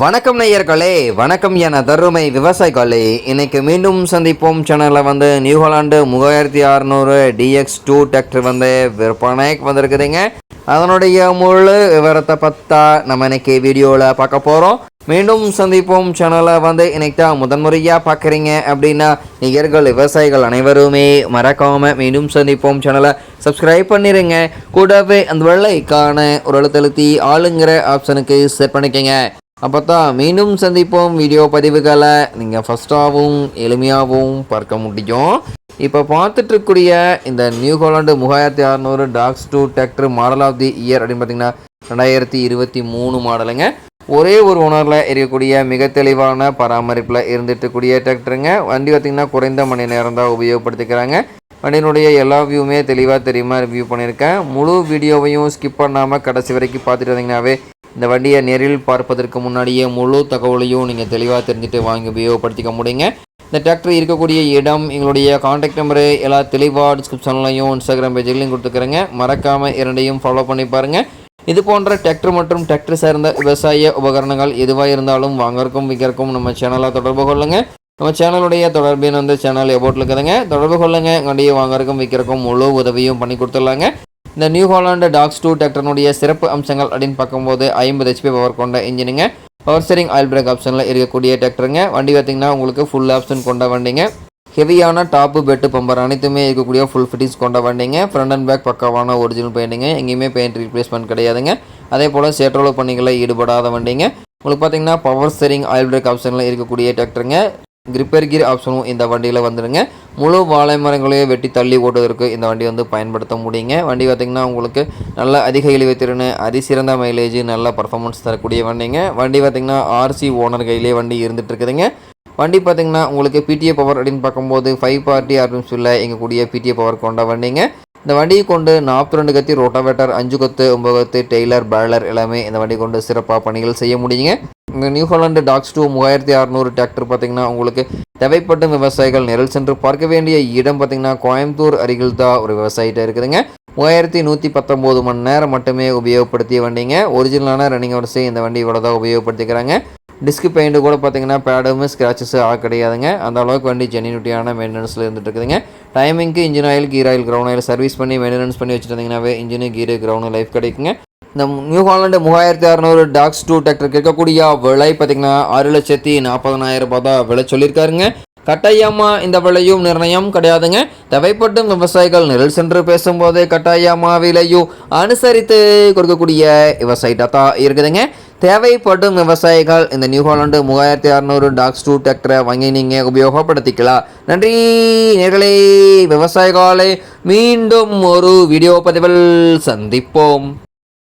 வணக்கம் நேயர்களே வணக்கம் என தருமை விவசாயிகளே. இன்னைக்கு மீண்டும் சந்திப்போம் சேனலில் வந்து நியூஹாலாண்டு மூவாயிரத்தி அறநூறு டிஎக்ஸ் டூ டிராக்டர் வந்து விற்பனைக்கு வந்திருக்குதுங்க. அதனுடைய முழு விவரத்தை பார்த்தா நம்ம இன்னைக்கு வீடியோவில் பார்க்க போகிறோம் மீண்டும் சந்திப்போம் சேனலை வந்து இன்னைக்கு தான் முதன்முறையாக பார்க்குறீங்க அப்படின்னா நிகர்கள் விவசாயிகள் அனைவருமே மறக்காமல் மீண்டும் சந்திப்போம் சேனலை சப்ஸ்கிரைப் பண்ணிடுங்க கூடவே அந்த வெள்ளைக்கான ஒரு அழுத்தழுத்தி ஆளுங்கிற ஆப்ஷனுக்கு செட் பண்ணிக்கங்க. அப்போ தான் மீண்டும் சந்திப்போம் வீடியோ பதிவுகளை. நீங்கள் ஃபஸ்ட்டாகவும் எளிமையாகவும் பார்க்க முடியும். இப்போ பார்த்துட்ருக்கூடிய இந்த நியூ ஹாலாண்டு மூவாயிரத்தி அறநூறு tax two tractor model of the year அப்படின்னு பார்த்தீங்கன்னா ரெண்டாயிரத்தி இருபத்தி மூணு மாடலுங்க. ஒரே ஒரு ஓனரில் இருக்கக்கூடிய மிக தெளிவான பராமரிப்பில் இருந்துட்டு இருக்கக்கூடிய டிராக்டருங்க வண்டி பார்த்திங்கன்னா குறைந்த மணி நேரம் தான் உபயோகப்படுத்திக்கிறாங்க. வண்டியினுடைய எல்லா வியூவுமே தெளிவாக தெரியுமா ரிவ்யூ பண்ணியிருக்கேன். முழு வீடியோவையும் ஸ்கிப் பண்ணாமல் கடைசி வரைக்கும் பார்த்துட்டு வந்தீங்கன்னாவே இந்த வண்டியை நேரில் பார்ப்பதற்கு முன்னாடியே முழு தகவலையும் நீங்கள் தெளிவாக தெரிஞ்சுட்டு வாங்கி உபயோகப்படுத்திக்க முடியுங்க. இந்த டிராக்டர் இருக்கக்கூடிய இடம் எங்களுடைய காண்டாக்ட் நம்பரு எல்லா தெளிவாக டிஸ்கிரிப்ஷன்லையும் இன்ஸ்டாகிராம் பேஜ்லையும் கொடுத்துக்கிறேங்க. மறக்காமல் இரண்டையும் ஃபாலோ பண்ணி பாருங்கள் இது போன்ற டிராக்டர் மற்றும் டிராக்டர் சார்ந்த விவசாய உபகரணங்கள் எதுவாக இருந்தாலும் வாங்கறக்கும் விற்கிறக்கும் நம்ம சேனலாக தொடர்பு கொள்ளுங்க. நம்ம சேனலுடைய தொடர்பின் வந்து சேனல் எபோட்டில் இருக்குதுங்க. தொடர்பு கொள்ளுங்க. வண்டியை வாங்கறக்கும் விற்கிறக்கும் முழு உதவியும் பண்ணி கொடுத்துடலாங்க. இந்த நியூ ஹாலாண்டு டாக்ஸ் டூ டிராக்டர்னுடைய சிறப்பு அம்சங்கள் அப்படின்னு பார்க்கும்போது ஐம்பது ஹெச்பி பவர் கொண்ட இன்ஜினுங்க. பவர் ஸ்டேரிங் ஆயில் பிரேக் ஆப்ஷனில் இருக்கக்கூடிய டிராக்டருங்க வண்டி பார்த்திங்கன்னா உங்களுக்கு ஃபுல் ஆப்ஷன் கொண்ட வண்டிங்க. ஹெவியான டாப்பு பெட்டு பம்பர் அனைத்துமே இருக்கக்கூடிய ஃபுல் ஃபிட்டிங்ஸ் கொண்ட வண்டிங்க. ஃப்ரண்ட் அண்ட் பேக் பக்காவான ஒரிஜினல் பெயிண்டிங்க எங்கேயுமே பெயிண்ட் ரீப்ளேஸ்மெண்ட் கிடையாதுங்க. அதே போல் சேற்றோல பணிகளில் ஈடுபடாத வண்டிங்க. உங்களுக்கு பார்த்தீங்கன்னா பவர் ஸ்டேரிங் ஆயில் பிரேக் ஆப்ஷனில் இருக்கக்கூடிய டிராக்டருங்க கிரிப்பர் கீர் ஆப்ஷனும் இந்த வண்டியில் வந்துடுங்க முழு வாழை மரங்களையும் வெட்டி தள்ளி ஓட்டுவதற்கு இந்த வண்டி வந்து பயன்படுத்த முடியுங்க. வண்டி பார்த்திங்கன்னா உங்களுக்கு நல்ல அதிக இழிவுத்திறன் அதிசிறந்த மைலேஜ் நல்ல பர்ஃபார்மன்ஸ் தரக்கூடிய வண்டிங்க. வண்டி பார்த்திங்கன்னா ஆர்சி ஓனர் கையிலே வண்டி இருந்துட்டு இருக்குதுங்க. வண்டி பார்த்திங்கன்னா உங்களுக்கு பிடிஏ பவர் அப்படின்னு பார்க்கும்போது ஃபைவ் பார்ட்டி ஆர்பிஎம்ஸில் எங்கக்கூடிய பிடிஏ பவர் கொண்ட வண்டிங்க. இந்த வண்டியை கொண்டு நாற்பத்தி ரெண்டு கத்தி ரோட்டாவேட்டர் அஞ்சு கொத்து ஒம்பது கொத்து டெய்லர் பேலர் எல்லாமே இந்த வண்டி கொண்டு சிறப்பாக பணிகள் செய்ய முடியுங்க. இந்த நியூ ஹாலாண்டு டாக்ஸ் டூ மூவாயிரத்தி அறநூறு டிராக்டர் பார்த்தீங்கன்னா உங்களுக்கு தேவைப்படும் விவசாயிகள் நிரல் சென்று பார்க்க வேண்டிய இடம் பார்த்தீங்கன்னா கோயம்புத்தூர் அருகில் தான் ஒரு விவசாயிட்ட இருக்குதுங்க. மூவாயிரத்தி நூற்றி பத்தொம்போது மணி நேரம் மட்டுமே உபயோகப்படுத்திய வண்டிங்க. ஒரிஜினலான ரன்னிங் வரிசை இந்த வண்டி இவ்வளோ தான் உபயோகப்படுத்திக்கிறாங்க. டிஸ்க் பெயிண்ட்டு கூட பார்த்தீங்கன்னா பேடும் ஸ்க்ராச்சஸ் ஆக கிடையாதுங்க. அந்த அளவுக்கு வண்டி ஜெனினிட்டியான மெயின்டெனன்ஸில் இருந்துட்டு இருக்குதுங்க. டைமிங்க்கு engine oil gear oil ground oil service பண்ணி மெயின்டெனன்ஸ் பண்ணி வச்சுருந்தீங்கன்னாவே இன்ஜினு கீரு கிரவுண்டு லைஃப் கிடைக்குங்க. இந்த நியூ ஹாலாண்டு மூவாயிரத்தி அறநூறு டாக்ஸ் டூ டிராக்டர் கேட்கக்கூடிய விலை பார்த்தீங்கன்னா ஆறு லட்சத்தி நாற்பதனாயிரம் ரூபாய் தான் விலை சொல்லியிருக்காருங்க. கட்டாயமா இந்த விலையும் நிர்ணயம் கிடையாதுங்க. தேவைப்படும் விவசாயிகள் நிழல் சென்று பேசும்போது கட்டாயமா விலையும் அனுசரித்து கொடுக்கக்கூடிய விவசாயிட்டா தான் இருக்குதுங்க. தேவைப்படும் விவசாயிகள் இந்த நியூ ஹாலாண்டு மூவாயிரத்தி அறநூறு டாக்ஸ் டூ டிராக்டரை வாங்கி நீங்கள் உபயோகப்படுத்திக்கலாம். நன்றி நேர்களே. விவசாயிகளை மீண்டும் ஒரு வீடியோ பதிவில் சந்திப்போம்.